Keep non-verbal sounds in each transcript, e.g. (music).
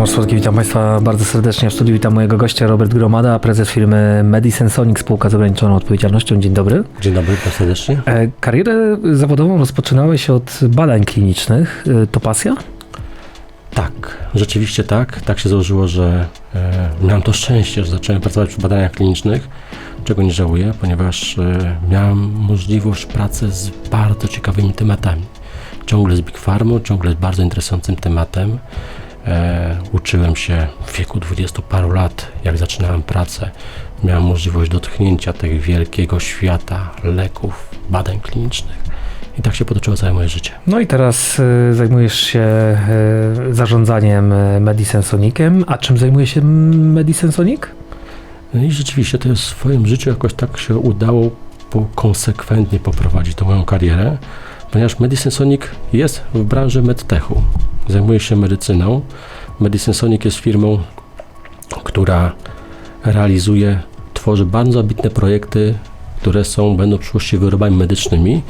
Tomasz Słodki, witam Państwa bardzo serdecznie w studiu. Witam mojego gościa Robert Gromada, prezes firmy Medicine Sonic, spółka z ograniczoną odpowiedzialnością. Dzień dobry. Dzień dobry, witam serdecznie. E, Karierę zawodową rozpoczynałeś od badań klinicznych. E, To pasja? Tak, rzeczywiście tak. Tak się złożyło, że e, miałem to szczęście, że zacząłem pracować przy badaniach klinicznych, czego nie żałuję, ponieważ e, miałem możliwość pracy z bardzo ciekawymi tematami. Ciągle z Big Pharma, ciągle z bardzo interesującym tematem. E, uczyłem się w wieku dwudziestu paru lat, jak zaczynałem pracę. Miałem możliwość dotknięcia tego wielkiego świata leków, badań klinicznych. I tak się potoczyło całe moje życie. No i teraz e, zajmujesz się e, zarządzaniem e, Medicine Soniciem. A czym zajmuje się Medicine Sonic? No i rzeczywiście to w swoim życiu jakoś tak się udało po, konsekwentnie poprowadzić tą moją karierę, ponieważ Medicine Sonic jest w branży medtechu. Zajmuje się medycyną. Medicine Sonic jest firmą, która realizuje, tworzy bardzo ambitne projekty, które są, będą w przyszłości wyrobami medycznymi,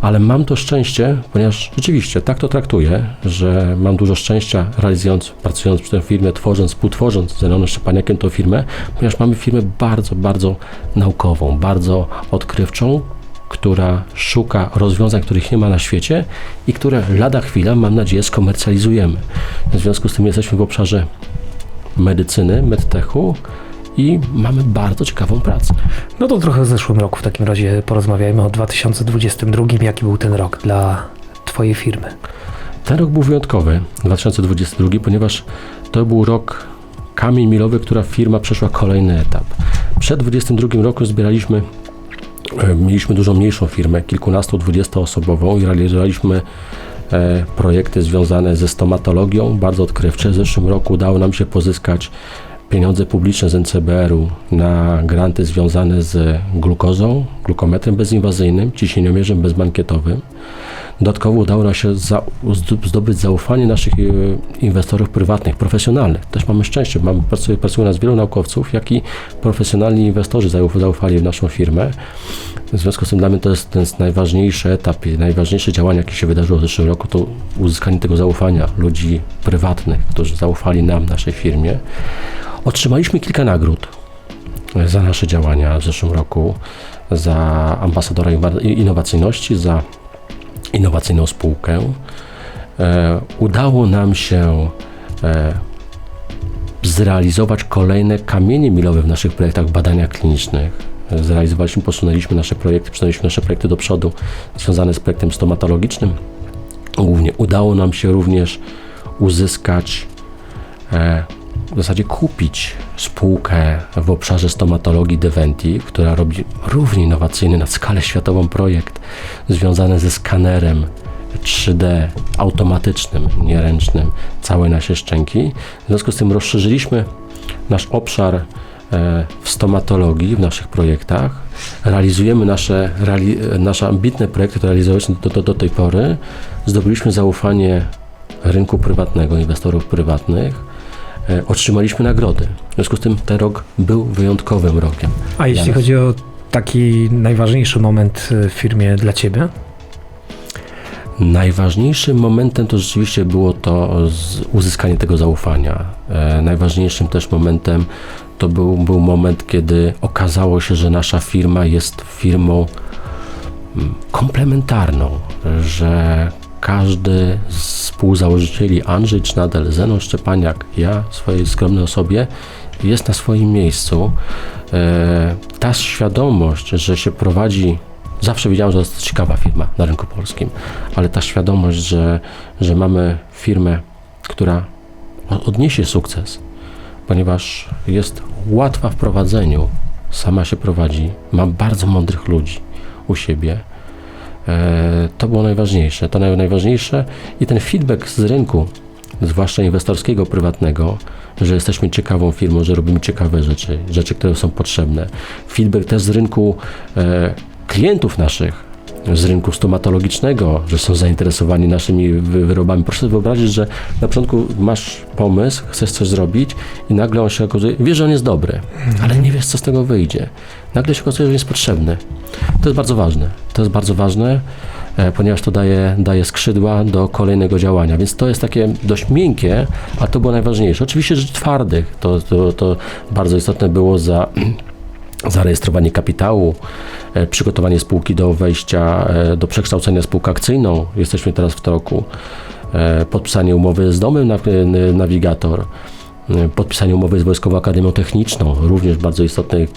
ale mam to szczęście, ponieważ rzeczywiście tak to traktuję, że mam dużo szczęścia realizując, pracując przy tej firmie, tworząc, współtworząc z Zenonem Szczepaniakiem tą firmę, ponieważ mamy firmę bardzo, bardzo naukową, bardzo odkrywczą, która szuka rozwiązań, których nie ma na świecie i które lada chwila, mam nadzieję, skomercjalizujemy. W związku z tym jesteśmy w obszarze medycyny, medtechu i mamy bardzo ciekawą pracę. No to trochę w zeszłym roku w takim razie porozmawiajmy o 2022. Jaki był ten rok dla Twojej firmy? Ten rok był wyjątkowy, 2022, ponieważ to był rok kamień milowy, która firma przeszła kolejny etap. Przed 2022 roku zbieraliśmy, mieliśmy dużo mniejszą firmę, kilkunastu, dwudziestoosobową i realizowaliśmy e, projekty związane ze stomatologią, bardzo odkrywcze. W zeszłym roku udało nam się pozyskać pieniądze publiczne z NCBR-u na granty związane z glukozą, glukometrem bezinwazyjnym, ciśnieniomierzem bezbankietowym. Dodatkowo udało nam się za, zd- zdobyć zaufanie naszych e, inwestorów prywatnych, profesjonalnych. Też mamy szczęście, mamy, pracuje, pracuje nas wielu naukowców, jak i profesjonalni inwestorzy zauf, zaufali w naszą firmę. W związku z tym dla mnie to jest ten najważniejszy etap i najważniejsze działanie, jakie się wydarzyło w zeszłym roku, to uzyskanie tego zaufania ludzi prywatnych, którzy zaufali nam, naszej firmie. Otrzymaliśmy kilka nagród za nasze działania w zeszłym roku, za ambasadora innowacyjności, za innowacyjną spółkę. E, udało nam się e, zrealizować kolejne kamienie milowe w naszych projektach w badaniach klinicznych. E, Zrealizowaliśmy, posunęliśmy nasze projekty, przesunęliśmy nasze projekty do przodu związane z projektem stomatologicznym. Głównie udało nam się również uzyskać, w zasadzie kupić spółkę w obszarze stomatologii Deventi, która robi równie innowacyjny na skalę światową projekt związany ze skanerem 3D automatycznym, nieręcznym całej naszej szczęki. W związku z tym rozszerzyliśmy nasz obszar e, w stomatologii w naszych projektach. Realizujemy nasze, reali, nasze ambitne projekty, które realizowaliśmy do, do, do tej pory. Zdobyliśmy zaufanie rynku prywatnego, inwestorów prywatnych. E, Otrzymaliśmy nagrody. W związku z tym ten rok był wyjątkowym rokiem. A jeśli chodzi o taki najważniejszy moment e, w firmie dla Ciebie? Najważniejszym momentem to rzeczywiście było to uzyskanie tego zaufania. E, najważniejszym też momentem to był, był moment, kiedy okazało się, że nasza firma jest firmą mm, komplementarną, że każdy z współzałożycieli, Andrzej Cznadel, Zenon Szczepaniak, ja w swojej skromnej osobie, jest na swoim miejscu. E, ta świadomość, że się prowadzi Zawsze wiedziałem, że to jest ciekawa firma na rynku polskim, ale ta świadomość, że, że mamy firmę, która odniesie sukces, ponieważ jest łatwa w prowadzeniu, sama się prowadzi, ma bardzo mądrych ludzi u siebie. E, to było najważniejsze. To naj, najważniejsze i ten feedback z rynku, zwłaszcza inwestorskiego, prywatnego, że jesteśmy ciekawą firmą, że robimy ciekawe rzeczy, rzeczy, które są potrzebne. Feedback też z rynku e, klientów naszych, z rynku stomatologicznego, że są zainteresowani naszymi wy- wyrobami. Proszę sobie wyobrazić, że na początku masz pomysł, chcesz coś zrobić i nagle on się okazuje, wiesz, że on jest dobry, ale nie wiesz, co z tego wyjdzie. Nagle się okazuje, że jest potrzebny. To jest bardzo ważne. To jest bardzo ważne. e, ponieważ to daje, daje skrzydła do kolejnego działania. Więc to jest takie dość miękkie, a to było najważniejsze. Oczywiście rzecz twardych, to, to, to bardzo istotne było za zarejestrowanie kapitału, e, przygotowanie spółki do wejścia, e, do przekształcenia spółkę akcyjną. Jesteśmy teraz w toku. E, Podpisanie umowy z domem e, podpisanie umowy z Wojskową Akademią Techniczną, również bardzo istotny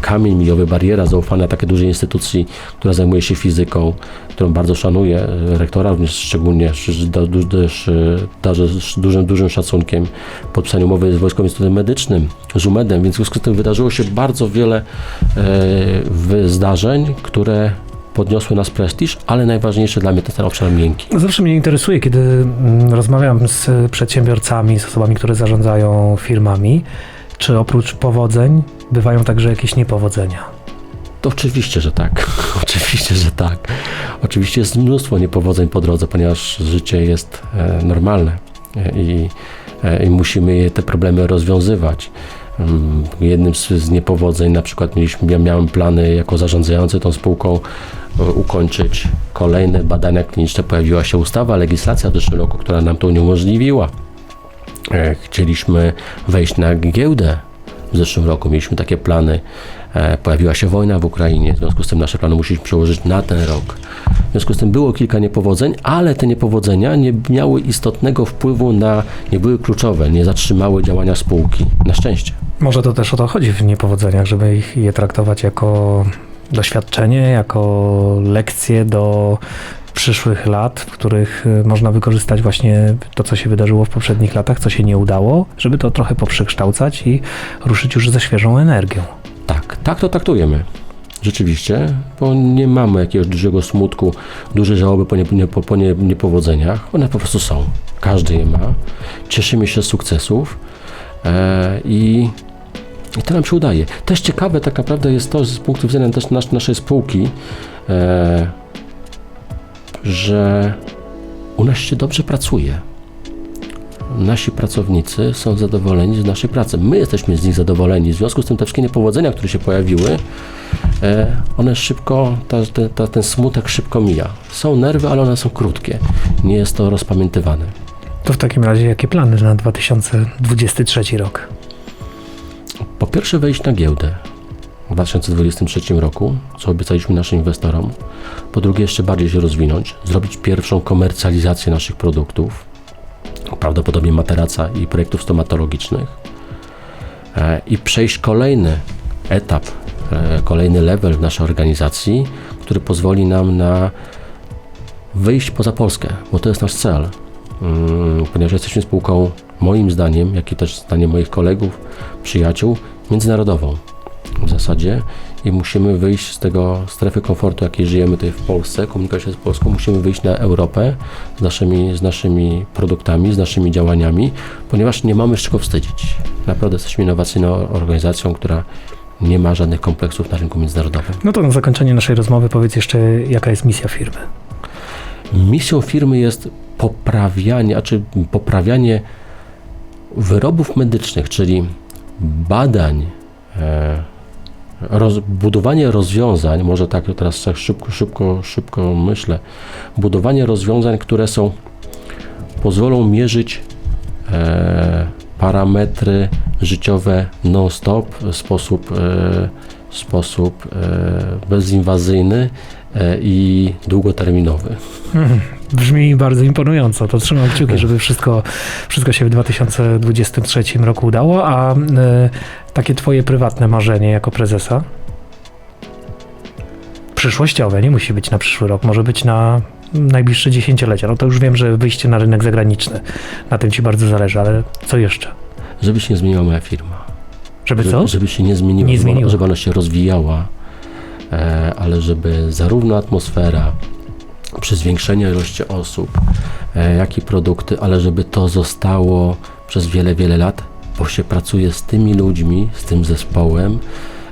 kamień milowy, bariera zaufania takiej dużej instytucji, która zajmuje się fizyką, którą bardzo szanuję, e, rektora również szczególnie, e, darzę z dużym, dużym szacunkiem, podpisanie umowy z Wojskowym Instytutem Medycznym, z UMED-em, więc w związku z tym wydarzyło się bardzo wiele e, wydarzeń, które podniosły nas prestiż, ale najważniejsze dla mnie to ten obszar miękki. Zawsze mnie interesuje, kiedy mm, rozmawiam z przedsiębiorcami, z osobami, które zarządzają firmami, czy oprócz powodzeń bywają także jakieś niepowodzenia. To oczywiście, że tak. (laughs) oczywiście, że tak. Oczywiście jest mnóstwo niepowodzeń po drodze, ponieważ życie jest e, normalne e, i, e, i musimy je, te problemy rozwiązywać. Mm, Jednym z, z niepowodzeń, na przykład mieliśmy, ja miałem plany jako zarządzający tą spółką e, ukończyć kolejne badania kliniczne. Pojawiła się ustawa, legislacja w zeszłym roku, która nam to uniemożliwiła. E, Chcieliśmy wejść na giełdę w zeszłym roku, mieliśmy takie plany. E, Pojawiła się wojna w Ukrainie, w związku z tym nasze plany musieliśmy przełożyć na ten rok. W związku z tym było kilka niepowodzeń, ale te niepowodzenia nie miały istotnego wpływu na, nie były kluczowe, nie zatrzymały działania spółki. Na szczęście. Może to też o to chodzi w niepowodzeniach, żeby ich je traktować jako doświadczenie, jako lekcje do przyszłych lat, w których y, można wykorzystać właśnie to, co się wydarzyło w poprzednich latach, co się nie udało, żeby to trochę poprzekształcać i ruszyć już ze świeżą energią. Tak, tak to traktujemy. Rzeczywiście, bo nie mamy jakiegoś dużego smutku, duże żałoby po, nie, po, po nie, niepowodzeniach. One po prostu są. Każdy je ma. Cieszymy się z sukcesów e, i, i to nam się udaje. Też ciekawe tak naprawdę jest to z punktu widzenia też nas, naszej spółki, e, że u nas się dobrze pracuje. Nasi pracownicy są zadowoleni z naszej pracy. My jesteśmy z nich zadowoleni. W związku z tym te wszystkie niepowodzenia, które się pojawiły, e, one szybko, ta, ta, ta, ten smutek szybko mija. Są nerwy, ale one są krótkie. Nie jest to rozpamiętywane. To w takim razie jakie plany na 2023 rok? Po pierwsze wejść na giełdę w 2023 roku, co obiecaliśmy naszym inwestorom. Po drugie jeszcze bardziej się rozwinąć, zrobić pierwszą komercjalizację naszych produktów, prawdopodobnie materaca i projektów stomatologicznych e, i przejść kolejny etap, e, kolejny level w naszej organizacji, który pozwoli nam na wyjść poza Polskę, bo to jest nasz cel. Mm, Ponieważ jesteśmy spółką, moim zdaniem, jak i też zdaniem moich kolegów, przyjaciół, międzynarodową w zasadzie i musimy wyjść z tego strefy komfortu, jakiej żyjemy tutaj w Polsce, komunikować się z Polską, musimy wyjść na Europę z naszymi, z naszymi produktami, z naszymi działaniami, ponieważ nie mamy z czego wstydzić. Naprawdę jesteśmy innowacyjną organizacją, która nie ma żadnych kompleksów na rynku międzynarodowym. No to na zakończenie naszej rozmowy powiedz jeszcze, jaka jest misja firmy. Misją firmy jest poprawianie, a czy poprawianie wyrobów medycznych, czyli badań, e, roz, budowanie rozwiązań, może tak teraz tak szybko, szybko, szybko myślę, budowanie rozwiązań, które są, pozwolą mierzyć e, parametry życiowe non-stop w sposób, e, sposób e, bezinwazyjny e, i długoterminowy. Mhm. Brzmi bardzo imponująco. To trzymam kciuki, żeby wszystko, wszystko się w 2023 roku udało. A y, takie twoje prywatne marzenie jako prezesa? Przyszłościowe, nie musi być na przyszły rok, może być na najbliższe dziesięciolecia. No to już wiem, że wyjście na rynek zagraniczny. Na tym ci bardzo zależy, ale co jeszcze? Żeby się nie zmieniła moja firma. Żeby Żeby, co? żeby się nie zmieniła, Nie żeby, zmieniła. Żeby ona się rozwijała, e, ale żeby zarówno atmosfera, przy zwiększeniu ilości osób, e, jak i produkty, ale żeby to zostało przez wiele, wiele lat, bo się pracuje z tymi ludźmi, z tym zespołem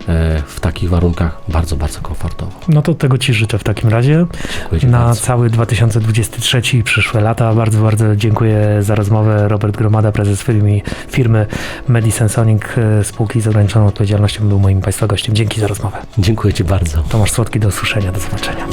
e, w takich warunkach bardzo, bardzo komfortowo. No to tego ci życzę w takim razie. Dziękuję Na bardzo. cały 2023 i przyszłe lata. Bardzo, bardzo dziękuję za rozmowę. Robert Gromada, prezes firmy, firmy Medisensonic, e, spółki z ograniczoną odpowiedzialnością, był moim Państwa gościem. Dzięki za rozmowę. Dziękuję Ci bardzo. Tomasz Słodki, do usłyszenia, do zobaczenia.